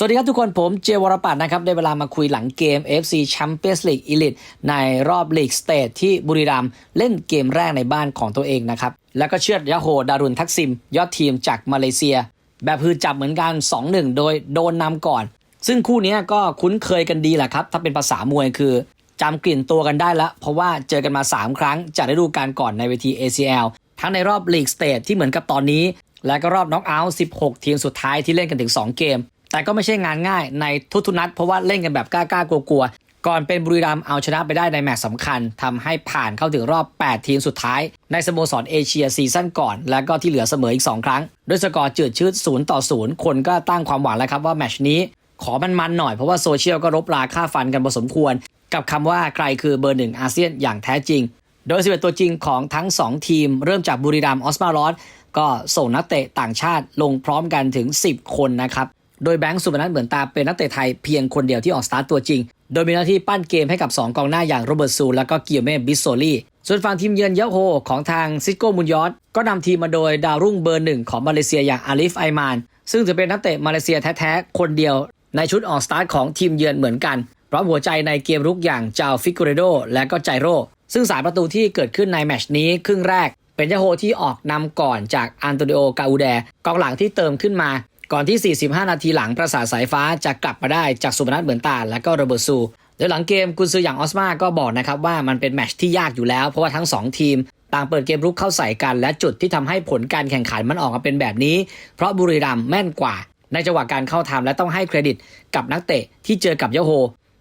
สวัสดีครับทุกคนผมเจวรปัตนะครับ ได้เวลามาคุยหลังเกม FC Champions League Elite ในรอบลีกสเตทที่บุรีรัมย์เล่นเกมแรกในบ้านของตัวเองนะครับ แล้วก็เชือดยาโฮดารุนทักซิม ยอดทีมจากมาเลเซีย แบบฮือจับเหมือนกัน 2-1 โดยโดนนำก่อน ซึ่งคู่นี้ก็คุ้นเคยกันดีแหละครับ ถ้าเป็นภาษามวยคือจำกลิ่นตัวกันได้แล้วเพราะว่าเจอกันมา 3 ครั้งจากฤดูกาลก่อนในเวที ACL ทั้งในรอบลีกสเตทที่เหมือนกับตอนนี้ และก็รอบน็อกเอาท์16 ทีมสุดท้ายที่เล่นกันถึง 2 เกม แต่ก็ไม่ใช่งานง่ายในทุกๆนัด เพราะว่าเล่นกันแบบกล้าๆกลัวๆก่อนเป็นบุรีรัมย์เอาชนะไปได้ในแมตช์สำคัญทำให้ผ่านเข้าถึงรอบ 8 ทีมสุดท้าย ในสโมสรเอเชียซีซั่นก่อน แล้วก็ที่เหลือเสมออีก 2 ครั้งด้วยสกอร์จืดชืด0ต่อ0คนก็ตั้งความหวังแล้วครับว่าแมตช์นี้ขอมันๆหน่อยเพราะว่าโซเชียลก็รบราค่าฟันกันพอสมควร กับคำว่าใครคือเบอร์หนึ่งอาเซียนอย่างแท้จริง โดย 11 ตัวจริงของทั้ง 2 ทีม เริ่มจากบุรีรัมย์ออสมาลอสก็ส่งนักเตะต่างชาติลงพร้อมกันถึง 10 คนนะครับ โดยแบงค์สุพนัทเหมือนตาเป็นนักเตะไทยเพียงคนเดียวที่ออกสตาร์ตตัวจริง โดยมีหน้าที่ปั้นเกมให้กับ 2 กองหน้าอย่างโรเบิร์ตซูแล้วก็เกียร์เม่บิสโซลีส่วนฝั่งทีมเยือนเยโฮของทางซิโก้มุนยอสก็นำทีมมาโดยดาวรุ่งเบอร์หนึ่งของมาเลเซียอย่างอาลิฟไอมาน ซึ่งจะเป็นนักเตะมาเลเซียแท้ๆคนเดียว ในชุดออกสตาร์ทของทีมเยือนเหมือนกันพร้อมหัวใจในเกมรุกอย่างเจ้าฟิก u เรโดและก็ไจโรซึ่งสายประตูที่เกิดขึ้นในแมชนี้ครึ่งแรก เป็นยาโฮที่ออกนำก่อนจากอันโตนิโอกาอูแดกองหลังที่เติมขึ้นมา ก่อนที่ 45 นาทีหลังประสาทสายฟ้าจะกลับมาได้จากสุพนัทเหมือนตาและก็โรเบิร์ตซูโดยหลังเกมกุนซืออย่างออสมาก็บอกนะครับว่ามันเป็นแมชที่ยากอยู่แล้ว เพราะว่าทั้ง 2 ทีม ต่างเปิดเกมรุกเข้าใส่กัน และจุดที่ทำให้ผลการแข่งขันมันออกมาเป็นแบบนี้ เพราะบุรีรัมย์แม่นกว่า ในจังหวะการเข้าทำและต้องให้เครดิตกับนักเตะที่เจอกับยาโฮ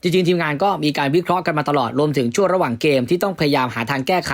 จริงๆ ทีมงานก็มีการวิเคราะห์กันมาตลอดรวมถึงช่วงระหว่างเกมที่ต้องพยายามหาทางแก้ไข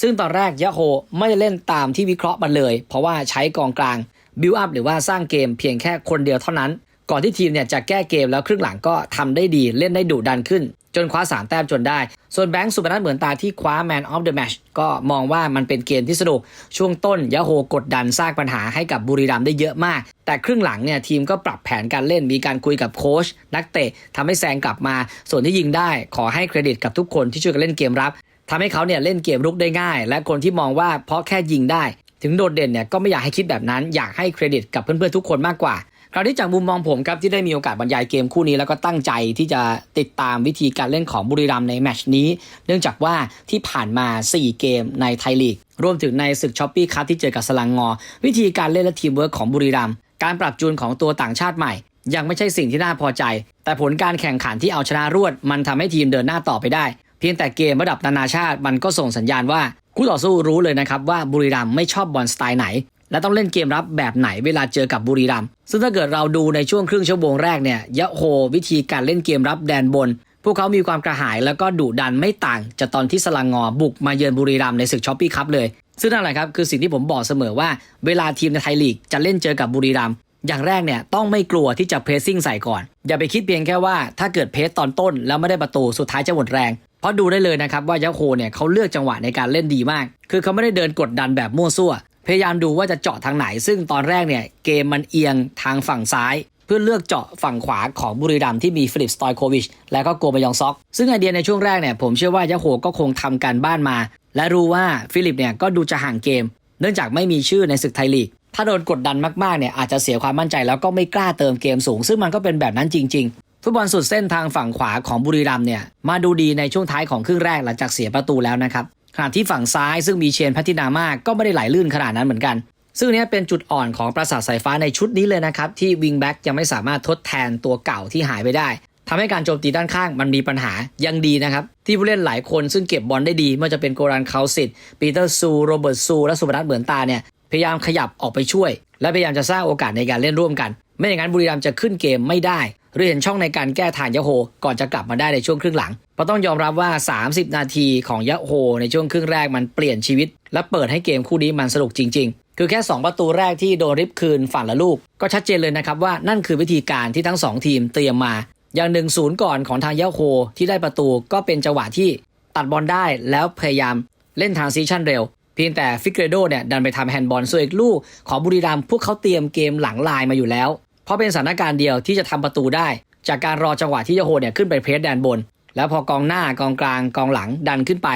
ซึ่งตอนแรกยะโฮไม่ได้เล่นตามที่วิเคราะห์มันเลย เพราะว่าใช้กองกลาง บิวอัพหรือว่าสร้างเกมเพียงแค่คนเดียวเท่านั้น ก่อนที่ทีมเนี่ยจะแก้เกมแล้วครึ่งหลังก็ทำได้ดีเล่นได้ดุดันขึ้น จนคว้าสามแต้มจนได้ ส่วนแบงค์สุพนัทเหมือนตาที่คว้าแมนออฟเดอะแมชก็มองว่ามันเป็นเกมที่สนุก ช่วงต้นยะโฮกดดันสร้างปัญหาให้กับบุรีรัมได้เยอะมาก แต่ครึ่งหลังเนี่ยทีมก็ปรับแผนการเล่นมีการคุยกับโค้ชนักเตะทำให้แซงกลับมา ส่วนที่ยิงได้ขอให้เครดิตกับทุกคนที่ช่วยกันเล่นเกมรับทำให้เขาเนี่ยเล่นเกมรุกได้ง่าย และคนที่มองว่าเพราะแค่ยิงได้ ถึงโดดเด่นเนี่ยก็ไม่อยากให้คิดแบบนั้นอยากให้เครดิตกับเพื่อนๆทุกคนมากกว่าคราวนี้จากมุมมองผมครับที่ได้มีโอกาสบรรยายเกมคู่นี้แล้วก็ตั้งใจที่จะติดตามวิธีการเล่นของบุรีรัมย์ในแมชนี้ เนื่องจากว่าที่ผ่านมา 4 เกมในไทยลีก รวมถึงในศึกช้อปปี้คัพที่เจอกับสลังงอ วิธีการเล่นและทีมเวิร์กของบุรีรัมย์การปรับจูนของตัวต่างชาติใหม่ ยังไม่ใช่สิ่งที่น่าพอใจ แต่ผลการแข่งขันที่เอาชนะรวด มันทำให้ทีมเดินหน้าต่อไปได้ เพียงแต่เกมระดับนานาชาติมันก็ส่งสัญญาณว่า คู่ต่อสู้รู้เลยนะครับว่าบุรีรัมไม่ชอบบอลสไตล์ไหน และต้องเล่นเกมรับแบบไหนเวลาเจอกับบุรีรัมซึ่งถ้าเกิดเราดูในช่วงครึ่งชั่วโมงแรกเนี่ยยะโฮวิธีการเล่นเกมรับแดนบน พวกเขามีความกระหายแล้วก็ดุดันไม่ต่างจากตอนที่สลังงอบุกมาเยือนบุรีรัมในศึกช้อปปี้คัพเลย ซึ่งนั่นแหละครับคือสิ่งที่ผมบอกเสมอว่า เวลาทีมในไทยลีกจะเล่นเจอกับบุรีรัมอย่างแรกเนี่ยต้องไม่กลัวที่จะเพรสซิ่งใส่ก่อน อย่าไปคิดเพียงแค่ว่าถ้าเกิดเพรสตอนต้นแล้วไม่ได้ประตูสุดท้ายจะหมดแรง เพราะดูได้เลยนะครับว่ายะโฮเนี่ยเขาเลือกจังหวะในการเล่นดีมาก คือเขาไม่ได้เดินกดดันแบบมั่วซั่ว พยายามดูว่าจะเจาะทางไหน ซึ่งตอนแรกเนี่ยเกมมันเอียงทางฝั่งซ้าย เพื่อเลือกเจาะฝั่งขวาของบุรีรัมที่มีฟิลิปสตอยโควิชและก็โกบยองซอก ซึ่งไอเดียในช่วงแรกเนี่ยผมเชื่อว่ายะโฮก็คงทำการบ้านมา และรู้ว่าฟิลิปเนี่ยก็ดูจะห่างเกม เนื่องจากไม่มีชื่อในศึกไทยลีกถ้าโดนกดดันมากๆเนี่ยอาจจะเสียความมั่นใจแล้วก็ไม่กล้าเติมเกมสูง ซึ่งมันก็เป็นแบบนั้นจริง ฟุตบอลสุดเส้นทางฝั่งขวาของบุรีรัมเนี่ยมาดูดีในช่วงท้ายของครึ่งแรกหลังจากเสียประตูแล้วนะครับขณะที่ฝั่งซ้ายซึ่งมีเชนพัทินามากก็ไม่ได้ไหลลื่นขนาดนั้นเหมือนกัน ซึ่งนี้เป็นจุดอ่อนของปราสาทสายฟ้าในชุดนี้เลยนะครับ ที่วิงแบ็กยังไม่สามารถทดแทนตัวเก่าที่หายไปได้ทำให้การโจมตีด้านข้างมันมีปัญหายังดีนะครับ ที่ผู้เล่นหลายคนซึ่งเก็บบอลได้ดีไม่ว่าจะเป็นโกรันคาสิตปีเตอร์ซูโรเบิร์ตซูและสุพนัทเหมือนตาเนี่ยพยายามขยับออกไปช่วย และพยายามจะสร้างโอกาสในการเล่นร่วมกัน ไม่อย่างนั้นบุรีรัมย์จะขึ้นเกมไม่ได้ หรือเห็นช่องในการแก้ทางยะโฮก่อนจะกลับมาได้ในช่วงครึ่งหลังเพราะต้องยอมรับว่า 30 นาทีของยะโฮในช่วงครึ่งแรกมันเปลี่ยนชีวิต และเปิดให้เกมคู่นี้มันสนุกจริง ๆ คือแค่ 2 ประตูแรกที่โดนริบคืนฝั่งละลูก ก็ชัดเจนเลยนะครับว่านั่นคือวิธีการที่ทั้ง 2 ทีมเตรียมมา อย่างหนึ่งศูนย์ก่อนของทางยะโฮที่ได้ประตูก็เป็นจังหวะที่ตัดบอลได้แล้วพยายามเล่นทางซีชั่นเร็วเพียงแต่ฟิกเรโดเนี่ยดันไปทำแฮนด์บอลส่วนอีกลูกของบุรีรัมย์พวกเขาเตรียมเกมหลังลายมาอยู่แล้ว เพราะเป็นสถานการณ์เดียวที่จะทำประตูได้ จากการรอจังหวะที่ยาโฮเนี่ยขึ้นไปเพรสแดนบน แล้วพอกองหน้ากองกลางกองหลังดันขึ้นไป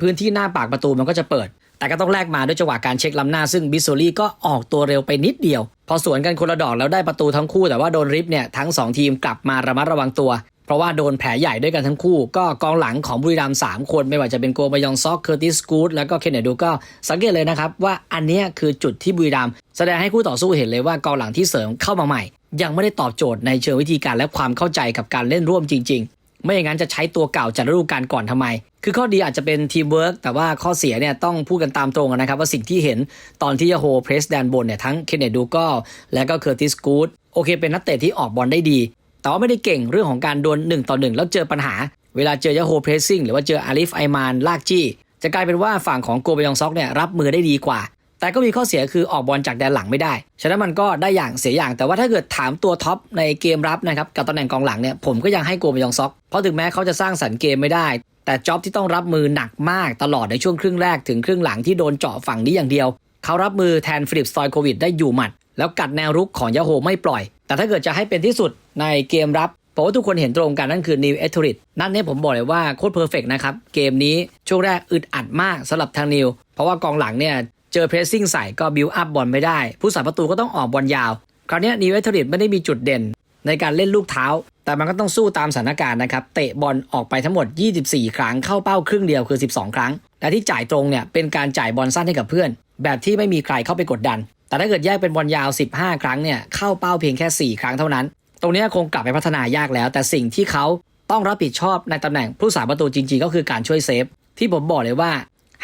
พื้นที่หน้าปากประตูมันก็จะเปิด แต่ก็ต้องแลกมาด้วยจังหวะการเช็คล้ำหน้าซึ่งบิสโซลี่ก็ออกตัวเร็วไปนิดเดียว พอสวนกันคนละดอกแล้วได้ประตูทั้งคู่แต่ว่าโดนริฟเนี่ยทั้งสองทีมกลับมาระมัดระวังตัวเพราะว่าโดนแผลใหญ่ด้วยกันทั้งคู่ ก็กองหลังของบุรีรัมย์สามคนไม่ว่าจะเป็นโกบยองซอกเคอร์ติสกูดแล้วก็เคนเนดูก็สังเกตเลยนะครับ ว่าอันนี้คือจุดที่บุรีรัมย์แสดงให้คู่ต่อสู้เห็นเลยว่ากองหลังที่เสริมเข้ามาใหม่ ยังไม่ได้ตอบโจทย์ในเชิงวิธีการและความเข้าใจกับการเล่นร่วมจริง ๆ ไม่อย่างนั้นจะใช้ตัวเก่าจากฤดูกาลก่อนทำไม คือข้อดีอาจจะเป็นทีมเวิร์กแต่ว่าข้อเสียเนี่ยต้องพูดกันตามตรงนะครับ ว่าสิ่งที่เห็นตอนที่ยาโฮเพรสแดนบนเนี่ยทั้งเคนเนตดูก็และก็เคอร์ติสกูดโอเคเป็นนักเตะที่ออกบอลได้ดี แต่ว่าไม่ได้เก่งเรื่องของการโดน1ต่อ1แล้วเจอปัญหา เวลาเจอยาโฮเพรสซิ่งหรือว่าเจออาลิฟไอมานลากจี้จะกลายเป็นว่าฝั่งของโกเบยองซอกเนี่ยรับมือได้ดีกว่า แต่ก็มีข้อเสียคือออกบอลจากแดนหลังไม่ได้ ฉะนั้นมันก็ได้อย่างเสียอย่าง แต่ว่าถ้าเกิดถามตัวท็อปในเกมรับนะครับกับตำแหน่งกองหลังเนี่ยผมก็ยังให้โกเบยองซอก เพราะถึงแม้เขาจะสร้างสรรค์เกมไม่ได้ แต่จ็อบที่ต้องรับมือหนักมากตลอดในช่วงครึ่งแรกถึงครึ่งหลังที่โดนเจาะฝั่งนี้อย่างเดียว เขารับมือแทนฟิลิปสตอยโควิดได้อยู่หมัด แล้วกัดแนวรุกของยาโฮไม่ปล่อย แต่ถ้าเกิดจะให้เป็นที่สุดในเกมรับผมว่าทุกคนเห็นตรงกันนั่นคือนิวเอทริดนั่นเนี่ยผมบอกเลยว่าโคตรเพอร์เฟกนะครับ เกมนี้ช่วงแรกอึดอัดมากสำหรับทางนิว เพราะว่ากองหลังเนี่ย เจอเพรสซิ่งใส่ก็บิวอัพบอลไม่ได้ ผู้สาประตูก็ต้องออกบอลยาว คราวนี้นิวเอทริดไม่ได้มีจุดเด่นในการเล่นลูกเท้า แต่มันก็ต้องสู้ตามสถานการณ์นะครับ เตะบอลออกไปทั้งหมด 24 ครั้ง เข้าเป้าครึ่งเดียวคือ 12 ครั้ง และที่จ่ายตรงเนี่ยเป็นการจ่ายบอลสั้นให้กับเพื่อน แบบที่ไม่มีใครเข้าไปกดดัน แต่ถ้าเกิดแยกเป็นบอลยาว 15 ครั้งเนี่ยเข้าเป้าเพียงแค่ 4 ครั้งเท่านั้น ตรงนี้คงกลับไปพัฒนายากแล้ว แต่สิ่งที่เขาต้องรับผิดชอบในตำแหน่งผู้สาประตูจริง ๆ ก็คือการช่วยเซฟที่ผมบอกเลยว่า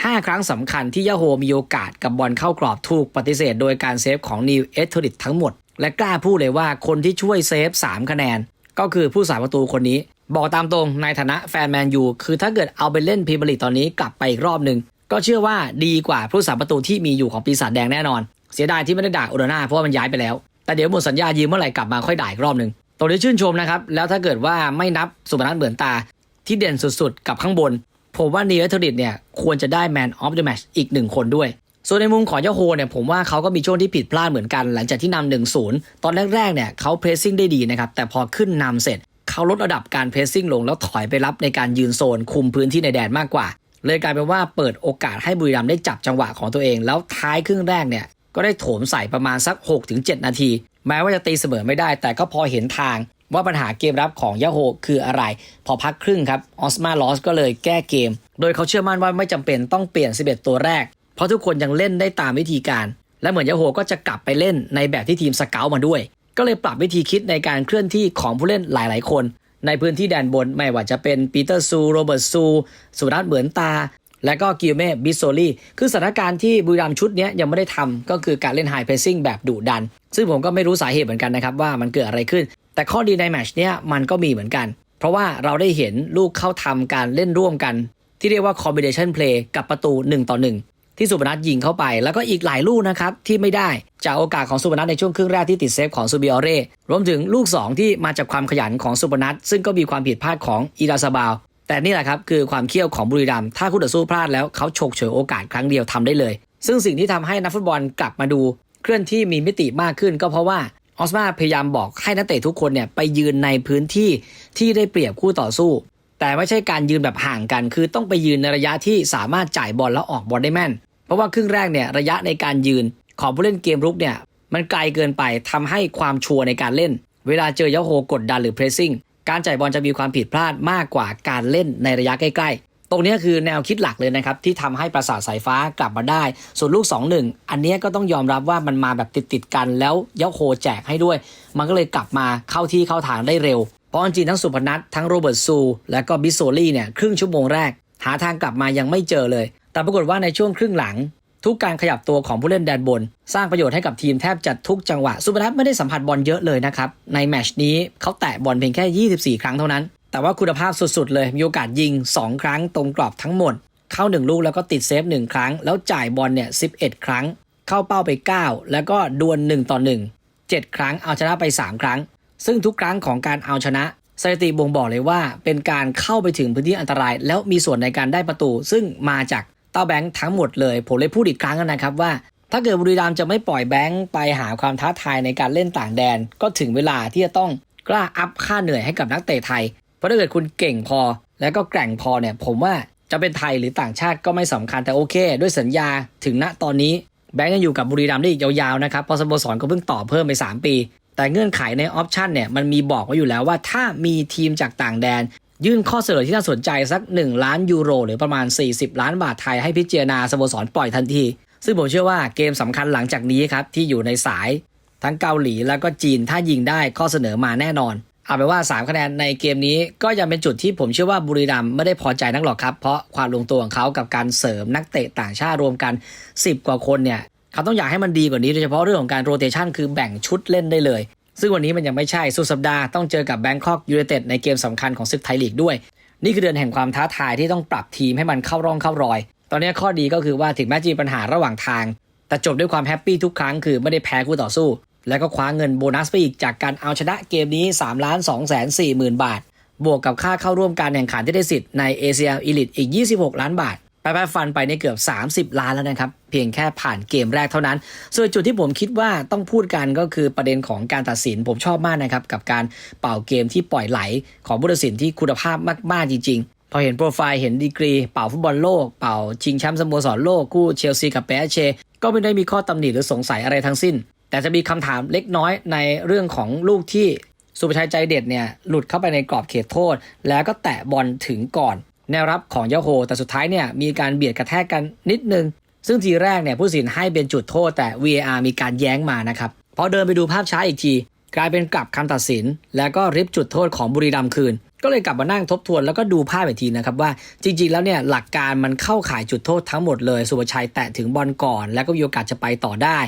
5 ครั้งสำคัญที่ยาโฮมีโอกาสกับบอลเข้ากรอบถูกปฏิเสธโดยการเซฟของนิวเอทริดทั้งหมด และกล้าพูดเลยว่าคนที่ช่วยเซฟ 3 คะแนน ก็คือผู้สาประตูคนนี้ บอกตามตรงในฐานะแฟนแมนยูคือถ้าเกิดเอาไปเล่นพรีเมียร์ลีกตอนนี้กลับไปอีกรอบหนึ่งก็เชื่อว่าดีกว่าผู้สาประตูที่มีอยู่ของปีศาจแดงแน่นอน เสียดายที่ไม่ได้ด่าโอนาน่าเพราะว่ามันย้ายไปแล้ว แต่เดี๋ยวหมดสัญญายืมเมื่อไหร่กลับมาค่อยด่าอีกรอบหนึ่งตรงนี้ชื่นชมนะครับแล้วถ้าเกิดว่าไม่นับสุพนัทเหมือนตาที่เด่นสุดๆ กับข้างบน ผมว่านีเวทริดเนี่ยควรจะได้แมนออฟเดอะแมชอีกหนึ่งคนด้วย ส่วนในมุมของยาโฮเนี่ยผมว่าเขาก็มีช่วงที่ผิดพลาดเหมือนกัน หลังจากที่นำหนึ่งศูนย์ตอนแรกๆเนี่ยเขาเพรสซิ่งได้ดีนะครับแต่พอขึ้นนำเสร็จเขาลดระดับการเพรสซิ่งลงแล้วถอยไปรับในการยืนโซน คุมพื้นที่ในแดนมากกว่า เลยกลายเป็นว่าเปิดโอกาสให้บุรีรัมย์ได้จับจังหวะของตัวเอง แล้วท้ายครึ่งแรกเนี่ยก็ได้โถมใส่ประมาณสัก 6-7 นาที แม้ว่าจะตีเสมอไม่ได้ แต่ก็พอเห็นทาง ว่าปัญหาเกมรับของยาโฮคืออะไร พอพักครึ่งครับออสมาลอสก็เลยแก้เกม โดยเขาเชื่อมั่นว่าไม่จำเป็นต้องเปลี่ยน 11 ตัวแรก เพราะทุกคนยังเล่นได้ตามวิธีการ และเหมือนยาโฮก็จะกลับไปเล่นในแบบที่ทีมสเกลมาด้วย ก็เลยปรับวิธีคิดในการเคลื่อนที่ของผู้เล่นหลาย ๆ คน ในพื้นที่แดนบนไม่ว่าจะเป็นปีเตอร์ซูโรเบิร์ตซูสุรัตนเหมือนตาและก็กิลเม่บิสโซลี่คือสถานการณ์ที่บุรีรัมชุดนี้ยังไม่ได้ทำก็คือการเล่นไฮเพรสซิ่งแบบดุดัน ซึ่งผมก็ไม่รู้สาเหตุเหมือนกันนะครับว่ามันเกิดอะไรขึ้น แต่ข้อดีในแมชเนี้ยมันก็มีเหมือนกัน เพราะว่าเราได้เห็นลูกเข้าทำการเล่นร่วมกัน ที่เรียกว่า combination play กับประตู 1 ต่อ 1 ที่สุพนัทยิงเข้าไป แล้วก็อีกหลายลูกนะครับที่ไม่ได้ จากโอกาสของสุพนัทในช่วงครึ่งแรกที่ติดเซฟของซูบิออเร่รวมถึงลูก 2 ที่มาจากความขยันของสุพนัทซึ่งก็มีความผิดพลาดของอีราซาบาวแต่นี่แหละครับคือความเขี้ยวของบุรีรัมย์ถ้าคู่ต่อสู้พลาดแล้วเขาฉกเฉวยโอกาสครั้งเดียวทำได้เลย ซึ่งสิ่งที่ทำให้นักฟุตบอลกลับมาดู เคลื่อนที่มีมิติมากขึ้นก็เพราะว่า ออสมาพยายามบอกให้นักเตะทุกคนเนี่ยไปยืนในพื้นที่ที่ได้เปรียบคู่ต่อสู้ แต่ไม่ใช่การยืนแบบห่างกัน คือต้องไปยืนในระยะที่สามารถจ่ายบอลแล้วออกบอลได้แม่น เพราะว่าครึ่งแรกเนี่ยระยะในการยืนของผู้เล่นเกมรุกเนี่ยมันไกลเกินไปทำให้ความชัวร์ในการเล่น เวลาเจอยาโฮกดดันหรือเพรสซิ่งการจ่ายบอลจะมีความผิดพลาดมากกว่าการเล่นในระยะใกล้ๆ ตรงนี้คือแนวคิดหลักเลยนะครับ ที่ทำให้ประสาทสายฟ้ากลับมาได้ ส่วนลูก 2-1 อันนี้ก็ต้องยอมรับว่ามันมาแบบติดๆกันแล้วยาโฮแจกให้ด้วย มันก็เลยกลับมาเข้าที่เข้าทางได้เร็วเพราะจริงทั้งสุพนัททั้งโรเบิร์ตซู และก็บิโซลี่เนี่ยครึ่งชั่วโมงแรก หาทางกลับมายังไม่เจอเลย แต่ปรากฏว่าในช่วงครึ่งหลัง ทุกการขยับตัวของผู้เล่นแดนบน สร้างประโยชน์ให้กับทีมแทบจะทุกจังหวะสุพนัทไม่ได้สัมผัสบอลเยอะเลยนะครับในแมชนี้เขาแตะบอลเพียงแค่ 24 ครั้งเท่านั้น แต่ว่าคุณภาพสุดๆเลย มีโอกาสยิง 2 ครั้งตรงกรอบทั้งหมด เข้า 1 ลูกแล้วก็ติดเซฟ 1 ครั้ง แล้วจ่ายบอลเนี่ย 11 ครั้ง เข้าเป้าไป 9 แล้วก็ดวล1ต่อ 1 7 ครั้งเอาชนะไป 3 ครั้ง ซึ่งทุกครั้งของการเอาชนะสถิติบ่งบอกเลยว่า เป็นการเข้าไปถึงพื้นที่อันตราย แล้วมีส่วนในการได้ประตู ซึ่งมาจากเต้าแบงค์ทั้งหมดเลย ผมเลยพูดอีกครั้งนะครับว่า ถ้าเกิดบุรีรัมย์จะไม่ปล่อยแบงค์ไปหาความท้าทายในการเล่นต่างแดน ก็ถึงเวลาที่จะต้องกล้าอัพค่าเหนื่อยให้กับนักเตะไทย ราะถ้าเกิดคุณเก่งพอ แล้วก็แกร่งพอเนี่ย ผมว่าจะเป็นไทยหรือต่างชาติก็ไม่สำคัญแต่โอเค ด้วยสัญญาถึงณตอนนี้แบงก์ยังอยู่กับบุรีรัมย์ได้อีกยาวๆนะครับพราะสโมสรก็เพิ่งต่อเพิ่มไป 3 ปี แต่เงื่อนไขในออปชันเนี่ยมันมีบอกไว้อยู่แล้วว่าถ้ามีทีมจากต่างแดน ยื่นข้อเสนอที่น่าสนใจสัก 1 ล้านยูโร หรือประมาณ 40 ล้านบาทไทยให้พิจารณาสโมสรปล่อยทันที ซึ่งผมเชื่อว่าเกมสำคัญหลังจากนี้ครับที่อยู่ในสาย ทั้งเกาหลีแล้วก็จีนถ้ายิงได้ข้อเสนอมาแน่นอน เอาเป็นว่า 3 คะแนนในเกมนี้ก็ยังเป็นจุดที่ผมเชื่อว่าบุรีรัมย์ไม่ได้พอใจนักหรอกครับ เพราะความลงตัวของเขากับการเสริมนักเตะต่างชาติรวมกัน 10 กว่าคนเนี่ยเขาต้องอยากให้มันดีกว่านี้โดยเฉพาะเรื่องของการโรเตชันคือแบ่งชุดเล่นได้เลย ซึ่งวันนี้มันยังไม่ใช่สุดสัปดาห์ต้องเจอกับแบงคอกยูไนเต็ดในเกมสำคัญของศึกไทยลีกด้วย นี่คือเดือนแห่งความท้าทายที่ต้องปรับทีมให้มันเข้าร่องเข้ารอย ตอนนี้ข้อดีก็คือว่าถึงแม้จะมีปัญหาระหว่างทาง แต่จบด้วยความแฮปปี้ทุกครั้งคือไม่ได้แพ้คู่ต่อสู้ แล้วก็คว้าเงินโบนัสไปอีกจากการเอาชนะเกมนี้3ล้าน2แสน4หมื่นบาท บวกกับค่าเข้าร่วมการแข่งขันที่ได้สิทธิ์ใน ACL Elite อีก 26 ล้านบาทไปไปฟันไปในเกือบ 30 ล้านแล้วนะครับ เพียงแค่ผ่านเกมแรกเท่านั้น ส่วนจุดที่ผมคิดว่าต้องพูดกันก็คือประเด็นของการตัดสินผมชอบมากนะครับ กับการเป่าเกมที่ปล่อยไหลของผู้ตัดสินที่คุณภาพมากๆจริง ๆ พอเห็นโปรไฟล์เห็นดีกรี เป่าฟุตบอลโลก เป่าชิงแชมป์สโมสรโลกคู่เชลซีกับเปเชก็ไม่ได้มีข้อตำหนิหรือสงสัยอะไรทั้งสิ้น แต่จะมีคำถามเล็กน้อยในเรื่องของลูกที่สุภชัยใจเด็ดเนี่ยหลุดเข้าไปในกรอบเขตโทษ แล้วก็แตะบอลถึงก่อน แนวรับของยาโฮ แต่สุดท้ายเนี่ยมีการเบียดกระแทกกันนิดนึง ซึ่งทีแรกเนี่ยผู้สินให้เป็นจุดโทษแต่ VAR มีการแย้งมานะครับพอเดินไปดูภาพช้าอีกที กลายเป็นกลับคำตัดสิน แล้วก็ริบจุดโทษของบุรีรัมย์คืน ก็เลยกลับมานั่งทบทวนแล้วก็ดูภาพอีกทีนะครับว่าจริง ๆ แล้วเนี่ยหลักการมันเข้าข่ายจุดโทษทั้งหมดเลย สุภชัยแตะถึงบอลก่อน แล้วก็มีโอกาสจะไปต่อได้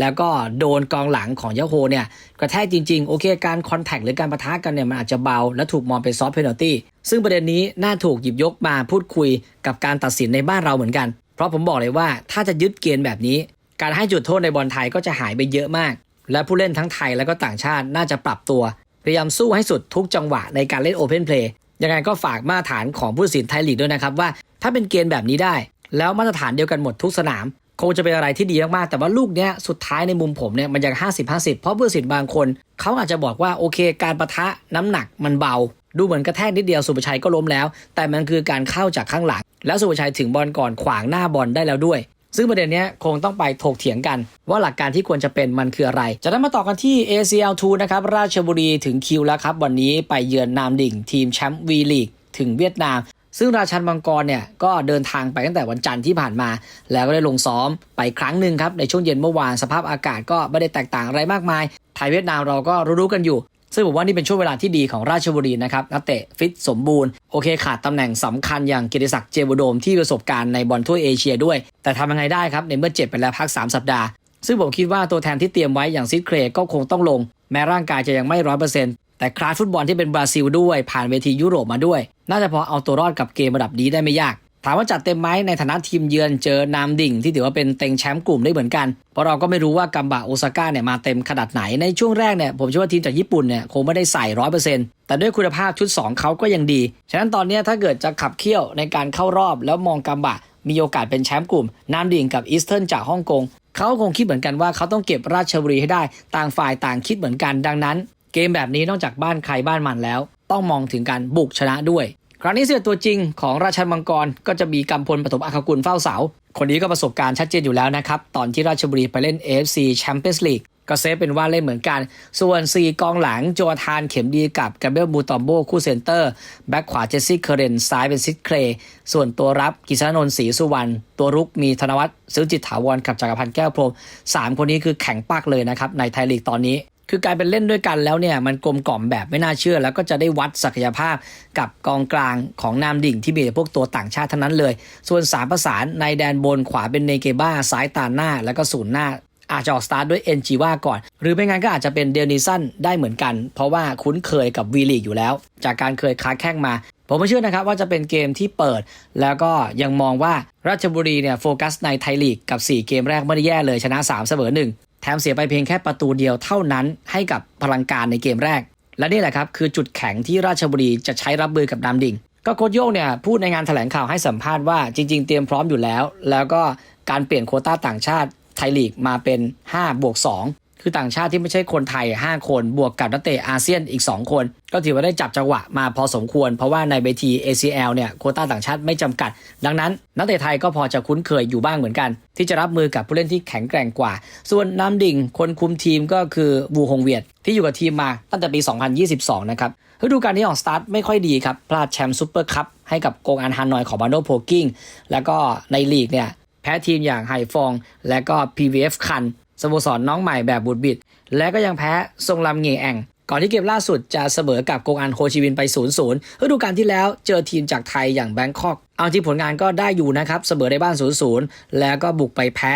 แล้วก็โดนกองหลังของยาโฮเนี่ยกระแทกจริง ๆ โอเคการคอนแทคหรือการประทะกันเนี่ยมันอาจจะเบา และถูกมองเป็นซอฟต์เพนอลตี้ซึ่งประเด็นนี้น่าถูกหยิบยกมาพูดคุยกับการตัดสินในบ้านเราเหมือนกัน เพราะผมบอกเลยว่าถ้าจะยึดเกณฑ์แบบนี้ การให้จุดโทษในบอลไทยก็จะหายไปเยอะมาก และผู้เล่นทั้งไทยและก็ต่างชาติน่าจะปรับตัว พยายามสู้ให้สุดทุกจังหวะในการเล่นโอเพนเพลย์ยังไงก็ฝากมาตรฐานของผู้สินไทยลีกด้วยนะครับว่าถ้าเป็นเกณฑ์แบบนี้ได้ แล้วมาตรฐานเดียวกันหมดทุกสนาม คงจะเป็นอะไรที่ดีมากๆแต่ว่าลูกเนี้ยสุดท้ายในมุมผมเนี่ยมันยัง 50 50 เพราะผู้สินบางคน เขาอาจจะบอกว่าโอเค การประทะน้ำหนักมันเบา ดูเหมือนกระแทกนิดเดียวสุภชัยก็ล้มแล้ว แต่มันคือการเข้าจากข้างหลัง แล้วสุภชัยถึงบอลก่อนขวางหน้าบอลได้แล้วด้วย ซึ่งประเด็นนี้คงต้องไปถกเถียงกัน ว่าหลักการที่ควรจะเป็นมันคืออะไร จะได้มาต่อกันที่ ACL2 นะครับราชบุรีถึงคิวแล้วครับ วันนี้ไปเยือนนามดิ่ง ทีมแชมป์วีลีกถึงเวียดนาม ซึ่งราชันมังกรเนี่ยก็เดินทางไปตั้งแต่วันจันทร์ที่ผ่านมา แล้วก็ได้ลงซ้อมไปครั้งหนึ่งครับในช่วงเย็นเมื่อวานสภาพอากาศก็ไม่ได้แตกต่างอะไรมากมายไทยเวียดนามเราก็รู้ๆกันอยู่ ซึ่งผมว่านี่เป็นช่วงเวลาที่ดีของราชบุรีนะครับนักเตะฟิตสมบูรณ์โอเคขาดตำแหน่งสำคัญอย่างเกียรติศักดิ์เจวโดมที่ประสบการณ์ในบอลถ้วยเอเชียด้วย แต่ทำยังไงได้ครับในเมื่อเจ็บไปแล้วพัก 3 สัปดาห์ ซึ่งผมคิดว่าตัวแทนที่เตรียมไว้อย่างซิดเครก็คงต้องลง แม้ร่างกายจะยังไม่ร้อยเปอร์เซ็นต์แต่คลาสฟุตบอลที่เป็นบราซิลด้วยผ่านเวทียุโรปมาด้วย น่าจะพอเอาตัวรอดกับเกมระดับนี้ได้ไม่ยาก ถามว่าจัดเต็มไหมในฐานะทีมเยือนเจอนามดิ่ง ที่ถือว่าเป็นเต็งแชมป์กลุ่มได้เหมือนกัน เพราะเราก็ไม่รู้ว่ากัมบะโอซาก้าเนี่ยมาเต็มขนาดไหนในช่วงแรกเนี่ยผมเชื่อว่าทีมจากญี่ปุ่นเนี่ยคงไม่ได้ใส่ร้อยเปอร์เซ็นต์แต่ด้วยคุณภาพชุด 2 เขาก็ยังดี ฉะนั้นตอนนี้ถ้าเกิดจะขับเคี่ยวในการเข้ารอบแล้วมองกัมบะ มีโอกาสเป็นแชมป์กลุ่มนามดิ่งกับอีสเทิร์นจากฮ่องกงเขาคงคิดเหมือนกันว่าเขาต้องเก็บราชบุรีให้ได้ต่างฝ่ายต่างคิดเหมือนกันดังนั้น เกมแบบนี้นอกจากบ้านใครบ้านมันแล้ว ต้องมองถึงการบุกชนะด้วย ครั้งนี้เสือตัวจริงของราชันมังกรก็จะมีกำพลปฐมอัคกุลเฝ้าเสา คนนี้ก็ประสบการณ์ชัดเจนอยู่แล้วนะครับ ตอนที่ราชบุรีไปเล่น AFC Champions League ก็เซฟเป็นว่าเล่นเหมือนกัน ส่วน 4 กองหลังโจทานเข็มดีกับกาเบลมูตอมโบคู่เซนเตอร์ แบ็คขวาเจสซี่เคเรนซ้ายเป็นซิดเครย์ส่วนตัวรับกิษณนนท์ศรีสุวรรณตัวรุกมีธนวัฒน์ซื้อจิตถาวรกับจักรพันธ์แก้วพรหมสามคนนี้คือแข็งปักเลยนะครับในไทยลีกตอนนี้ คือกลายเป็นเล่นด้วยกันแล้วเนี่ยมันกลมกล่อมแบบไม่น่าเชื่อ แล้วก็จะได้วัดศักยภาพกับกองกลางของนามดิ่งที่มีแต่พวกตัวต่างชาติทั้งนั้นเลย ส่วนสามประสานในแดนบนขวาเป็นเนเกบ้าซ้ายตาหน้า แล้วก็ศูนย์หน้าอาจจะออกสตาร์ทด้วยเอ็นจีว่าก่อน หรือไม่งั้นก็อาจจะเป็นเดลนิสันได้เหมือนกัน เพราะว่าคุ้นเคยกับวีลีกอยู่แล้ว จากการเคยค้าแข้งมา ผมไม่เชื่อนะครับว่าจะเป็นเกมที่เปิด แล้วก็ยังมองว่าราชบุรีเนี่ยโฟกัสในไทยลีกกับ 4 เกมแรกไม่ได้แย่เลยชนะ 3 เสมอ1 แถมเสียไปเพียงแค่ประตูเดียวเท่านั้นให้กับพลังการในเกมแรก และนี่แหละครับคือจุดแข็งที่ราชบุรีจะใช้รับมือกับนามดิ่ง ก็โค้ชโย่งเนี่ยพูดในงานแถลงข่าวให้สัมภาษณ์ว่าจริง ๆ เตรียมพร้อมอยู่แล้ว แล้วก็การเปลี่ยนโคต้าต่างชาติไทยลีกมาเป็น5บวก2 คือต่างชาติที่ไม่ใช่คนไทย 5 คนบวกกับนักเตะอาเซียนอีก 2 คน ก็ถือว่าได้จับจังหวะมาพอสมควร เพราะว่าในเวที ACL เนี่ยโคต้าต่างชาติไม่จำกัด ดังนั้น นักเตะไทยก็พอจะคุ้นเคยอยู่บ้างเหมือนกัน ที่จะรับมือกับผู้เล่นที่แข็งแกร่งกว่า ส่วนน้ำดิ่งคนคุมทีมก็คือวูฮงเวียดที่อยู่กับทีมมาตั้งแต่ปี 2022 นะครับฤดูกาลนี้ออกสตาร์ทไม่ค่อยดีครับพลาดแชมป์ซูเปอร์คัพให้กับโกงอันฮานอยของบานโดโพกิ้งแล้วก็ในลีกเนี่ย พ้ทีมอย่างไฮฟอง และก็ PVF คันสโมสรน้องใหม่แบบบุดบิด และก็ยังแพ้ทรงลำเงแองก่อนที่เกมล่าสุดจะเสมอกับกงอันโฮชิวินไป 0-0ฤดูกาลที่แล้วเจอทีมจากไทยอย่างแบงคอก เอาจริงผลงานก็ได้อยู่นะครับ เสมอในบ้าน 0-0 แล้วก็บุกไปแพ้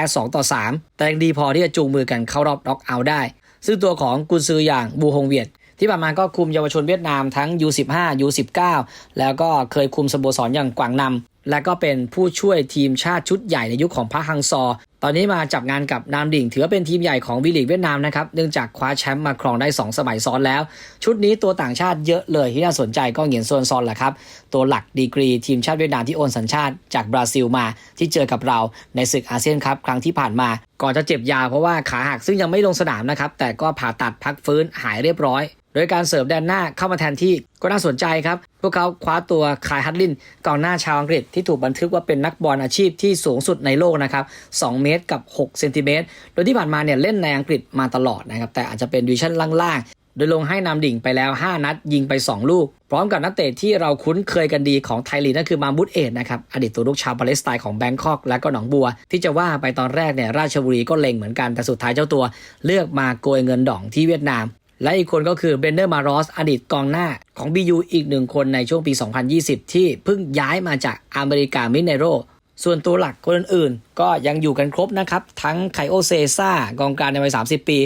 2-3แต่ยังดีพอที่จะจูงมือกันเข้ารอบน็อกเอาได้ ซึ่งตัวของกุนซืออย่างบูฮงเวียด ที่ผ่านมาก็คุมเยาวชนเวียดนามทั้ง U15 U19 แล้วก็เคยคุมสโมสรอย่างกวางนำ และก็เป็นผู้ช่วยทีมชาติชุดใหญ่ในยุคของพระฮังซอ ตอนนี้มาจับงานกับนามดิ่ง ถือว่าเป็นทีมใหญ่ของวีลีกเวียดนามนะครับ เนื่องจากคว้าแชมป์มาครองได้ 2 สมัยซ้อนแล้ว ชุดนี้ตัวต่างชาติเยอะเลยที่น่าสนใจก็เหงียนซวนซอนแหละครับ ตัวหลักดีกรีทีมชาติเวียดนามที่โอนสัญชาติจากบราซิลมาที่เจอกับเราในศึกอาเซียนครับครั้งที่ผ่านมา ก่อนจะเจ็บยาวเพราะว่าขาหักซึ่งยังไม่ลงสนามนะครับแต่ก็ผ่าตัดพักฟื้นหายเรียบร้อย โดยการเสิร์ฟแดนหน้าเข้ามาแทนที่ก็น่าสนใจครับ พวกเขาคว้าตัวคายฮัตลินกองหน้าชาวอังกฤษที่ถูกบันทึกว่าเป็นนักบอลอาชีพที่สูงสุดในโลกนะครับ 2 เมตรกับ 6 เซนติเมตร โดยที่ผ่านมาเนี่ยเล่นในอังกฤษมาตลอดนะครับ แต่อาจจะเป็นดิวิชั่นล่างๆ โดยลงให้นำดิ่งไปแล้ว 5 นัด ยิงไป 2 ลูก พร้อมกับนักเตะที่เราคุ้นเคยกันดีของไทยลีกนั่นคือมามุดเอ็ดนะครับ อดีตตัวลูกชาวปาเลสไตน์ของแบงคอกและก็หนองบัว ที่จะว่าไปตอนแรกเนี่ยราชบุรีก็เล็งเหมือนกันแต่สุดท้ายเจ้าตัว เลือกมาโกยเงินดองที่เวียดนาม และอีกคนก็คือเบนเดอร์มารอสอดีตกองหน้าของ BU อีกหนึ่งคนในช่วงปี 2020 ที่เพิ่งย้ายมาจากอเมริกามิเนโร ส่วนตัวหลักคนอื่นๆ ก็ยังอยู่กันครบนะครับ ทั้งไคโอเซซ่ากองกลางในวัย 30 ปี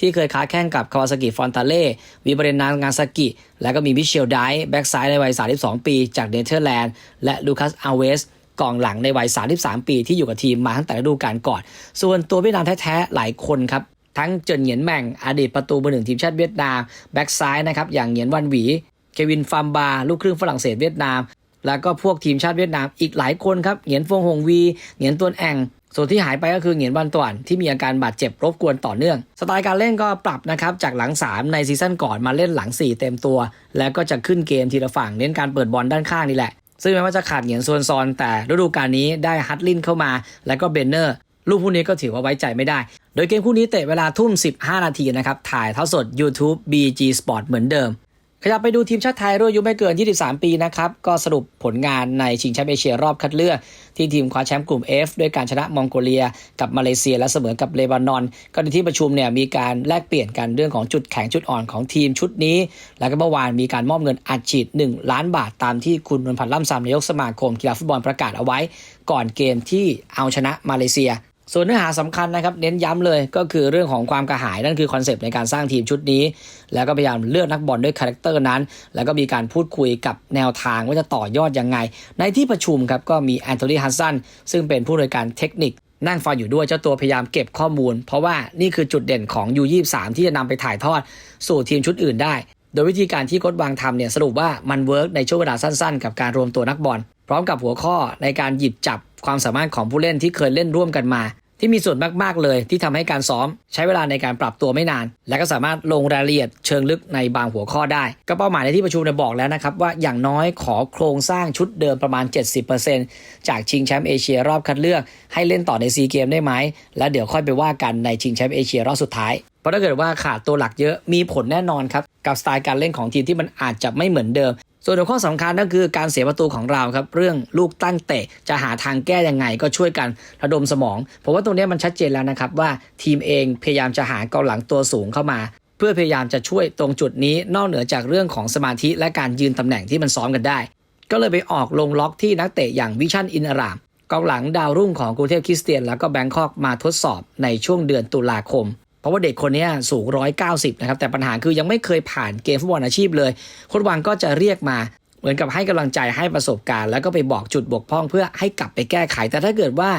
ที่เคยค้าแข่งกับคาวาซากิฟอนตาเล่วิบเรนนางาซากิ และก็มีมิเชลไดแบ็กซ้ายในวัย 32 ปี จากเนเธอร์แลนด์และลูคัสอาเวสกองหลังในวัย 33 ปีที่อยู่กับทีมมาตั้งแต่ฤดูกาลก่อน ส่วนตัวเวียดนามแท้ๆ หลายคนครับ ทั้งเจินเหงียนแม่งอดีตประตูเบอร์หนึ่งทีมชาติเวียดนาม แบ็กซ้ายนะครับอย่างเหงียนวันหวี เควินฟัมบา ลูกครึ่งฝรั่งเศสเวียดนาม แล้วก็พวกทีมชาติเวียดนามอีกหลายคนครับเหงียนฟงหงวีเหงียนตวนแองส่วนที่หายไปก็คือเหงียนวันตวนที่มีอาการบาดเจ็บรบกวนต่อเนื่อง สไตล์การเล่นก็ปรับนะครับจากหลัง 3 ในซีซั่นก่อนมาเล่นหลัง 4 เต็มตัว แล้วก็จะขึ้นเกมทีละฝั่งเน้นการเปิดบอลด้านข้างนี่แหละ ซึ่งแม้ว่าจะขาดเหงียนซวนซอน แต่ฤดูกาลนี้ได้ฮัตลินเข้ามา แล้วก็เบนเนอร์ ลูกผู้นี้ก็ถือว่าไว้ใจไม่ได้ โดยเกมคู่นี้เตะเวลาทุ่ม 15 นาทีนะครับ ถ่ายเท่าสด YouTube BG Sport เหมือนเดิม ขยับไปดูทีมชาติไทยรุ่นอายุไม่เกิน 23 ปีนะครับ ก็สรุปผลงานในชิงแชมป์เอเชียรอบคัดเลือก ที่ทีมคว้าแชมป์กลุ่ม F ด้วยการชนะมองโกเลีย กับมาเลเซียและเสมอกับเลบานอน ก็ในที่ประชุมเนี่ยมีการแลกเปลี่ยนกันเรื่องของจุดแข็งจุดอ่อนของทีมชุดนี้ แล้วก็เมื่อวานมีการมอบเงินอัดฉีด 1 ล้านบาทตามที่คุณนนท์พันธ์ล่ำซำนายกสมาคมกีฬาฟุตบอลประกาศเอาไว้ ก่อนเกมที่เอาชนะมาเลเซีย ส่วนเนื้อหาสำคัญนะครับ เน้นย้ำเลยก็คือเรื่องของความกระหายนั่นคือคอนเซปต์ในการสร้างทีมชุดนี้ แล้วก็พยายามเลือกนักบอลด้วยคาแรคเตอร์นั้น แล้วก็มีการพูดคุยกับแนวทางว่าจะต่อยอดยังไง ในที่ประชุมครับก็มีแอนโทนีฮันสันซึ่งเป็นผู้บริการเทคนิคนั่งฟังอยู่ด้วยเจ้าตัวพยายามเก็บข้อมูล เพราะว่านี่คือจุดเด่นของ U23 ที่จะนำไปถ่ายทอดสู่ทีมชุดอื่นได้ โดยวิธีการที่โค้ชวางทำเนี่ยสรุปว่ามันเวิร์กในช่วงเวลาสั้นๆ กับการรวมตัวนักบอลพร้อมกับหัวข้อในการหยิบจับ ความสามารถของผู้เล่นที่เคยเล่นร่วมกันมา ที่มีส่วนมากๆเลย ที่ทำให้การซ้อม ใช้เวลาในการปรับตัวไม่นาน และก็สามารถลงรายละเอียดเชิงลึกในบางหัวข้อได้ ก็เป้าหมายในที่ประชุมบอกแล้วนะครับว่าอย่างน้อยขอโครงสร้างชุดเดิมประมาณ 70%จากชิงแชมป์เอเชียรอบคัดเลือก ให้เล่นต่อในซีเกมได้ไหมแล้วเดี๋ยวค่อยไปว่ากันในชิงแชมป์เอเชียรอบสุดท้ายเพราะถ้าเกิดว่าขาดตัวหลักเยอะมีผลแน่นอนครับกับสไตล์การเล่นของทีมที่มันอาจจะไม่เหมือนเดิม ส่วนหัวข้อสำคัญก็คือการเสียประตูของเราครับ เรื่องลูกตั้งเตะจะหาทางแก้ยังไงก็ช่วยกันระดมสมองผมว่าตรงนี้มันชัดเจนแล้วนะครับว่าทีมเองพยายามจะหากองหลังตัวสูงเข้ามา เพื่อพยายามจะช่วยตรงจุดนี้นอกเหนือจากเรื่องของสมาธิและการยืนตำแหน่งที่มันซ้อมกันได้ ก็เลยไปออกลงล็อกที่นักเตะอย่างวิชั่นอินอารามกองหลังดาวรุ่งของกรุงเทพคริสเตียน แล้วก็แบงคอกมาทดสอบในช่วงเดือนตุลาคม ราะว่าเด็กคนนี้สูง 190 นะครับ แต่ปัญหาคือยังไม่เคยผ่านเกมฟุตบอลอาชีพเลยโค้ชวังก็จะเรียกมาเหมือนกับให้กำลังใจให้ประสบการณ์ แล้วก็ไปบอกจุดบกพร่องเพื่อให้กลับไปแก้ไข แต่ถ้าเกิดว่า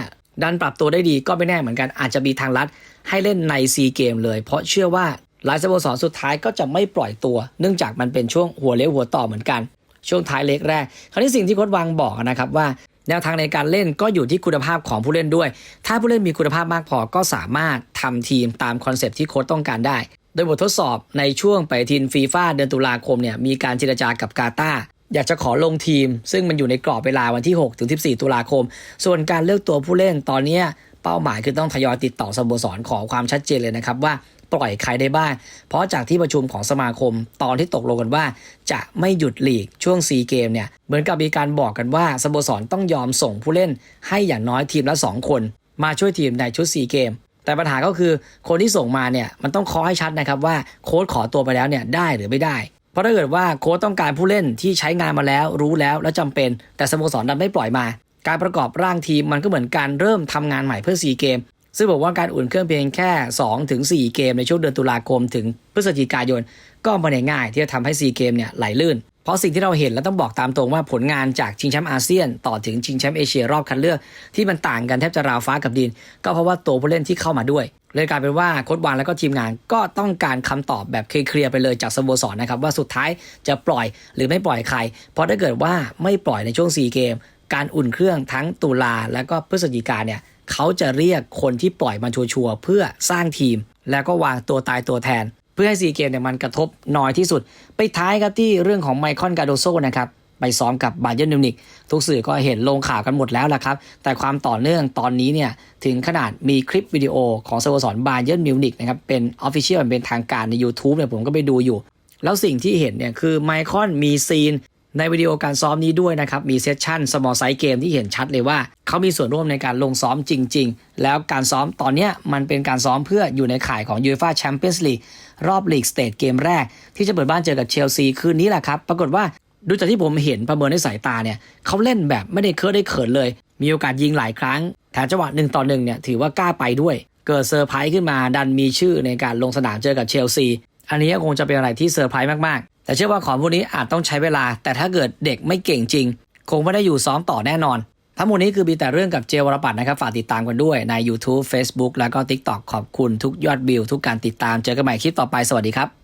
ดันปรับตัวได้ดีก็ไม่แน่เหมือนกันอาจจะมีทางลัดให้เล่นในซีเกมเลย เพราะเชื่อว่าหลายสโมสรสุดท้ายก็จะไม่ปล่อยตัว เนื่องจากมันเป็นช่วงหัวเลี้ยวหัวต่อเหมือนกัน ช่วงท้ายเล็กแรก คราวนี้สิ่งที่โค้ชวังบอกนะครับว่า แนวทางในการเล่นก็อยู่ที่คุณภาพของผู้เล่นด้วย ถ้าผู้เล่นมีคุณภาพมากพอก็สามารถทำทีมตามคอนเซปต์ที่โค้ชต้องการได้ โดยบททดสอบในช่วงไปทีมฟีฟ่าเดือนตุลาคมเนี่ยมีการเจรจากับกาตาอยากจะขอลงทีม ซึ่งมันอยู่ในกรอบเวลาวันที่ 6 ถึง 14 ตุลาคม ส่วนการเลือกตัวผู้เล่นตอนนี้เป้าหมายคือต้องทยอยติดต่อสโมสรขอความชัดเจนเลยนะครับว่า ปล่อยใครได้บ้าง เพราะจากที่ประชุมของสมาคมตอนที่ตกลงกันว่า จะไม่หยุดหลีกช่วงซีเกมเนี่ยเหมือนกับมีการบอกกันว่าสโมสรต้องยอมส่งผู้เล่นให้อย่างน้อยทีมละ 2 คน มาช่วยทีมในชุดซีเกมแต่ปัญหาก็คือคนที่ส่งมาเนี่ยมันต้องเคอให้ชัดนะครับว่าโค้ชขอตัวไปแล้วเนี่ยได้หรือไม่ได้ เพราะถ้าเกิดว่าโค้ชต้องการผู้เล่นที่ใช้งานมาแล้ว รู้แล้วแล้วจำเป็น แต่สโมสรดันไม่ปล่อยมา การประกอบร่างทีมมันก็เหมือนการเริ่มทำงานใหม่เพื่อซีเกม ซึ่งบอกว่าการอุ่นเครื่องเพียงแค่2-4ถึง4เกมในช่วงเดือนตุลาคมถึงพฤศจิกายน ก็ไมาได้ง่ายที่จะทำให้ซีเกมเนี่ยไหลลื่น เพราะสิ่งที่เราเห็นและต้องบอกตามตรงว่าผลงานจากชิงแชมป์อาเซียน ต่อถึงชิงแชมป์เอเชียรอบคัดเลือกที่มันต่างกันแทบจะราวฟ้ากับดิน ก็เพราะว่าตัวผู้เล่นที่เข้ามาด้วยเลยกลายเป็นว่าโค้ชวานแล้วก็ทีมงานก็ต้องการคำตอบแบบเคลียร์ๆไปเลยจากสโมสรนะครับว่าสุดท้ายจะปล่อยหรือไม่ปล่อยใคร เพราะถ้าเกิดว่าไม่ปล่อยในช่วงซีเกม การอุ่นเครื่องทั้งตุลาและก็พฤศจิกาเนี่ย เขาจะเรียกคนที่ปล่อยมาชัวร์ๆเพื่อสร้างทีม แล้วก็วางตัวตายตัวแทน เพื่อให้ซีเกมเนี่ยมันกระทบน้อยที่สุด ไปท้ายครับที่เรื่องของไมคอนกาโดโซนะครับไปซ้อมกับบาเย r n นมิวนิกทุกสื่อก็เห็นลงข่าวกันหมดแล้วล่ะครับ แต่ความต่อเนื่องตอนนี้เนี่ย ถึงขนาดมีคลิปวิดีโอของสโมสรบาเย r n นมิวนิกนะครับ เป็นออฟฟิเชียลเป็นทางการใน YouTube เนี่ยผมก็ไปดูอยู่ แล้วสิ่งที่เห็นเนี่ย คือไมคอนมีซีน ในวิดีโอการซ้อมนี้ด้วยนะครับ มีเซสชั่น small size game ที่เห็นชัดเลยว่า เขามีส่วนร่วมในการลงซ้อมจริง ๆ แล้วการซ้อมตอนนี้มันเป็นการซ้อมเพื่ออยู่ในข่ายของ UEFA Champions League รอบลีกสเตทเกมแรก ที่จะเปิดบ้านเจอกับเชลซีคืนนี้แหละครับ ปรากฏว่าดูจากที่ผมเห็นประเมินด้วยสายตาเนี่ยเขาเล่นแบบไม่ได้เคอะได้เขินเลย มีโอกาสยิงหลายครั้งแถมจังหวะหนึ่งต่อหนึ่งเนี่ยถือว่ากล้าไปด้วย เกิดเซอร์ไพรส์ขึ้นมาดันมีชื่อในการลงสนามเจอกับเชลซีอันนี้คงจะเป็นอะไรที่เซอร์ไพรส์มาก แต่เชื่อว่าของพวกนี้อาจต้องใช้เวลา แต่ถ้าเกิดเด็กไม่เก่งจริง คงไม่ได้อยู่ซ้อมต่อแน่นอน ทั้งหมดนี้คือมีแต่เรื่องกับเจวรปัตนะครับ ฝากติดตามกันด้วยใน YouTube Facebook แล้วก็ TikTok ขอบคุณทุกยอดวิวทุกการติดตามเจอกันใหม่คลิปต่อไปสวัสดีครับ